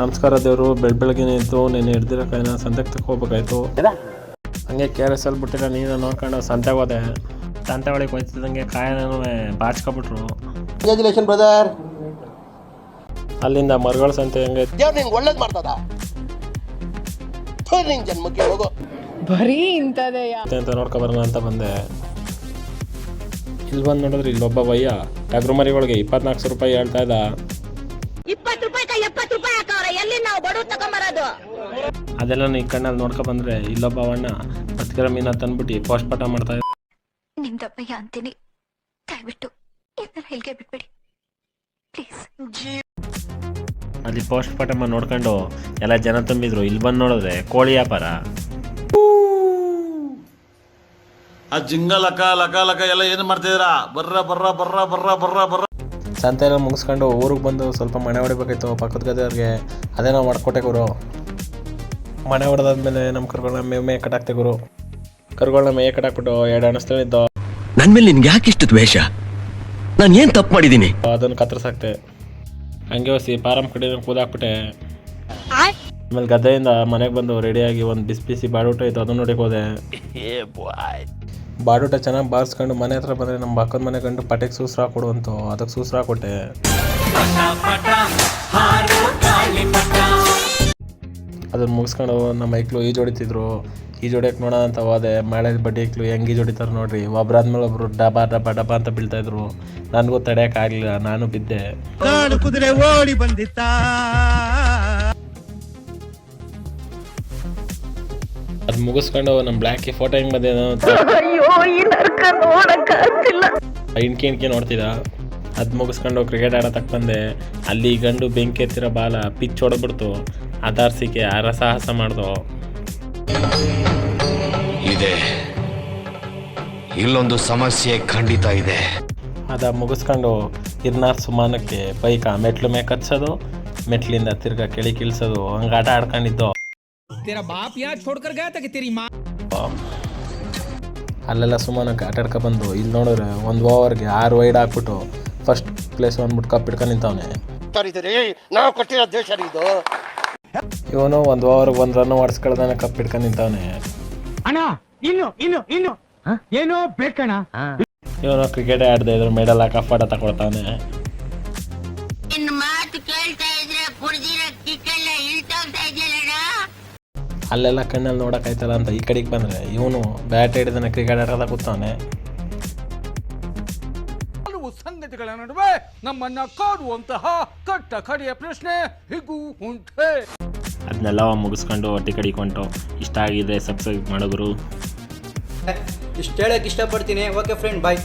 ನಮಸ್ಕಾರ ದೇವರು ಬೆಳ್ ಬೆಳಗ್ಗೆನೇ ಇತ್ತು ನೆನೆ ಹಿಡ್ದಿರೋ ಕಾಯಿನ ಸಂತೆಗೆ ತಗೋಬೇಕಾಯ್ತು ಹಂಗೆ ಕೆ ಆರ್ ಎಸ್ ಅಲ್ಲಿ ಬಿಟ್ಟಿರೋ ನೀನು ನೋಡ್ಕೊಂಡು ಸಂತೆಗೆ ಹೋದೆ. ಸಂತೆ ಒಳಗೆ ಹೋಯ್ತಿದ್ದಂಗೆ ಕಾಯನೂ ಬಾಚ್ಕೊಬಿಟ್ರು. ಕಂಗ್ರ್ಯಾಚುಲೇಷನ್ ಬ್ರದರ್ ಅಲ್ಲಿಂದ ಮರಗಳ ಸಂತೆ ಹೆಂಗೆ ದೇವ್ರು ನಿಂಗೆ ಒಳ್ಳೇದು ಮಾಡ್ತದ? ಜನ್ಮಕ್ಕೆ ಹೋಗು. ಬರೀ ಇಂಥದೆಯ ಅಂತ ನೋಡ್ಕೊಬರೋಣ ಅಂತ ಬಂದೆ. ಇಲ್ಲಿ ಬಂದು ನೋಡಿದ್ರೆ ಇಲ್ಲೊಬ್ಬ ಭಯ್ಯ ಮರಿ ಮರಿಗಳಿಗೆ ಇಪ್ಪತ್ನಾಲ್ಕು ಸಾವಿರ ರೂಪಾಯಿ ಹೇಳ್ತಾ ಇದ್ದ. ಇಪ್ಪತ್ತು ರೂಪಾಯಿ ಎಪ್ಪತ್ತು ರೂಪಾಯಿ ಎಲ್ಲಿ ನಾವು ಬಡವ್ರು ತಗೊಂಬರೋದು? ಅದೆಲ್ಲ ಈ ಕಣ್ಣಲ್ಲಿ ನೋಡ್ಕೊ ಬಂದ್ರೆ ಇಲ್ಲೊಬ್ಬ ಅವಣ್ಣ ಕಿಲೋ ಮೀನ ತಂದ್ಬಿಟ್ಟು ಪೋಸ್ಟ್ ಪಾಠ ಮಾಡ್ತಾ ಇದ್ದ. ನಿಮ್ದಪ್ಪಯ್ಯ ಅಂತೀನಿ. ದಯವಿಟ್ಟು ಇಲ್ಲಿಗೆ ಬಿಟ್ಬಿಡಿ. ಪ್ಲೀಸ್ ಅಲ್ಲಿ ಪೋಸ್ಟ್ ಪಟಮ್ಮ ನೋಡ್ಕೊಂಡು ಎಲ್ಲ ಜನ ತುಂಬಿದ್ರು. ಇಲ್ಲಿ ಬಂದು ನೋಡಿದ್ರೆ ಕೋಳಿ ವ್ಯಾಪಾರ. ಆ ಜಿಂಗ ಲಕ ಲಕ ಲಕ ಎಲ್ಲ ಏನು ಮಾಡ್ತಿದ್ದೀರಾ? ಬರ್ರ ಬರ್ರ ಬರ್ರ ಬರ್ರ ಬರ್ರ ಬರ್ರ ಸಂತೆ ಎಲ್ಲ ಮುಗಿಸ್ಕೊಂಡು ಊರಿಗೆ ಬಂದು ಸ್ವಲ್ಪ ಮನೆ ಹೊಡಿಬೇಕಾಯ್ತು. ಪಕ್ಕದ ಗದೆಯವ್ರಿಗೆ ಅದೇ ನಾವು ಮಾಡ್ಕೊಟ್ಟೆ ಗುರು. ಮನೆ ಹೊಡೆದಾದ್ಮೇಲೆ ನಮ್ಮ ಕರ್ಗಳನ್ನ ಮೇ ಮೇ ಕಟ್ಟಾಕ್ತೆ ಗುರು. ಕರ್ಗಳನ್ನ ಮೇ ಕಟ್ಟಾಕ್ಬಿಟ್ಟು ಎರಡು ಅಣಸ್ತಳಿದ್ದು ನನ್ನ ಮೇಲೆ ನಿನ್ಗೆ ಯಾಕೆ ಇಷ್ಟು ದ್ವೇಷ? ನಾನು ಏನು ತಪ್ಪು ಮಾಡಿದ್ದೀನಿ? ಅದನ್ನು ಕತ್ತರಿಸಾಕ್ತೆ. ಹಂಗೆ ಹೊಸಿ ಪಾರಂ ಕಡೆ ಕೂದಾಕ್ಬಿಟ್ಟೆ. ಆಮೇಲೆ ಗದ್ದೆಯಿಂದ ಮನೆಗೆ ಬಂದು ರೆಡಿಯಾಗಿ ಒಂದು ಬಿಸಿ ಬಿಸಿ ಬಾಡೂಟ ಇತ್ತು. ಅದನ್ನ ನೋಡಕ್ಕೆ ಹೋದೆ. ಬಾಡೂಟ ಚೆನ್ನಾಗಿ ಬಾರಿಸ್ಕೊಂಡು ಮನೆ ಹತ್ರ ಬಂದರೆ ನಮ್ಮ ಅಕ್ಕನ ಮನೆ ಕಂಡು ಪಟೆಗೆ ಸೂಸ್ರ ಅಂತು ಅದಕ್ಕೆ ಸೂಸ್ರ ಕೊಟ್ಟೆ. ಅದನ್ನ ಮುಗಿಸ್ಕೊಂಡು ನಮ್ಮ ಮೈಕ್ಳು ಈಜು ಹೊಡಿತಿದ್ರು ಈಜು ಹೊಡಿಯಕ್ಕೆ ನೋಡೋಣ ಅಂತ ಹೋದೆ. ಮಳೆ ಬಡ್ಡಿ ಐಕ್ಳು ಹೆಂಗೆ ಈಜು ಹೊಡಿತಾರೆ ನೋಡ್ರಿ. ಒಬ್ರಾದ್ಮೇಲೆ ಒಬ್ಬರು ಡಬಾ ಡಬಾ ಡಬಾ ಅಂತ ಬೀಳ್ತಾ ಇದ್ರು. ನನಗೂ ತಡೆಯೋಕ್ಕಾಗಲಿಲ್ಲ ನಾನು ಬಿದ್ದೆ. ಕುದುರೆ ಓಡಿ ಬಂದಿತ್ತ? ಅದು ಮುಗಿಸ್ಕೊಂಡು ನಮ್ಮ ಬ್ಲ್ಯಾಕ್ ಫೋಟೋ ಹೆಂಗ್ ಬಂದಿದೆ ಅಂತ. ಇನ್ಕೆ ನೋಡ್ತೀರಾ? ನೋಡ್ತಿದ್ದ ಅದು ಮುಗಿಸ್ಕೊಂಡು ಕ್ರಿಕೆಟ್ ಆಡೋ ತಕ್ಕ ಬಂದೆ. ಅಲ್ಲಿ ಗಂಡು ಬೆಂಕಿ ಎತ್ತಿರೋ ಬಾಲ ಪಿಚ್ ಹೊಡೆದ್ಬಿಡ್ತು. ಅದಾರ್ಸಿಕೆ ಅರಸಾಹಸ ಮಾಡ್ದು. ಇದೆ. ಇಲ್ಲೊಂದು ಸಮಸ್ಯೆ ಖಂಡಿತ ಇದೆ. ಅದ ಮುಗಿಸ್ಕೊಂಡು ಇರ್ನಾರ್ ಸುಮಾನಕ್ಕೆ ಬೈಕ ಮೆಟ್ಲು ಮೇಲೆ ಕತ್ಸೋದು ಮೆಟ್ಲಿಂದ ತಿರ್ಗಾ ಕೆಳಿ ಕೀಳ್ಸೋದು ಹಂಗೆ ಆಟ ಆಡ್ಕೊಂಡಿದ್ದು. तेरा बाप यहाँ छोड़कर गया था कि तेरी माँ ಅಲ್ಲೆಲ್ಲ ಸುಮಾನಕ್ಕೆ ಆಟ ಆಡ್ಕೊ ಬಂದು ಇಲ್ಲಿ ನೋಡಿದ್ರೆ ಒಂದು ಓವರ್ಗೆ ಆರು ವೈಡ್ ಹಾಕ್ಬಿಟ್ಟು ಫಸ್ಟ್ ಪ್ಲೇಸ್ ಅಂದ್ಬಿಟ್ಟು ಕಪ್ ಹಿಡ್ಕೊಂಡು ನಿಂತವನೆ ತರೀತೀರಿ ನಾವು ಕೊಟ್ಟಿರೋ ದೇಶ ರೀ ಇದು ಇವನು ಒಂದು ಓವರ್ಗೆ ಒಂದು ರನ್ ಹೊಡ್ಸ್ಕೊಳ್ದಾನೆ ಕಪ್ ಹಿಡ್ಕೊಂಡು ನಿಂತವನೆ ಅಣ್ಣ ಇನ್ನು ಇನ್ನು ಇನ್ನು ಏನೋ ಬೇಕಣ್ಣ ಇವನು ಕ್ರಿಕೆಟ್ ಆಡದೆ ಇದ್ರು ಮೆಡಲ್ ಹಾಕಿ ಫೋಟೋ ತಗೊಳ್ತಾನೆ ನಿನ್ನ ಮಾತು ಕೇಳ್ತಾ ಅಲ್ಲೆಲ್ಲ ಕಣ್ಣಲ್ಲಿ ನೋಡೋಕ್ಕಾಯ್ತಲ್ಲ ಅಂತ ಈ ಕಡೆಗೆ ಬಂದರೆ ಇವನು ಬ್ಯಾಟ್ ಹಿಡಿದನ ಕ್ರಿಕೆಟ್ ಆಡೋದ ಕೂತವನೆ ಹಲವು ಸಂಗತಿಗಳ ನಡುವೆ ನಮ್ಮನ್ನ ಕಾಡುವಂತಹ ಕಟ್ಟ ಕಡೆಯ ಪ್ರಶ್ನೆ ಹೀಗೂ ಉಂಟೆ. ಅದನ್ನೆಲ್ಲ ಮುಗಿಸ್ಕೊಂಡು ಹೊಟ್ಟೆ ಕಡಿಕೊಂಡು ಇಷ್ಟ ಆಗಿದೆ ಸಬ್ಸ್ಕ್ರೈಬ್ ಮಾಡೋರು ಇಷ್ಟು ಹೇಳಕ್ಕೆ ಇಷ್ಟಪಡ್ತೀನಿ. Okay friend bye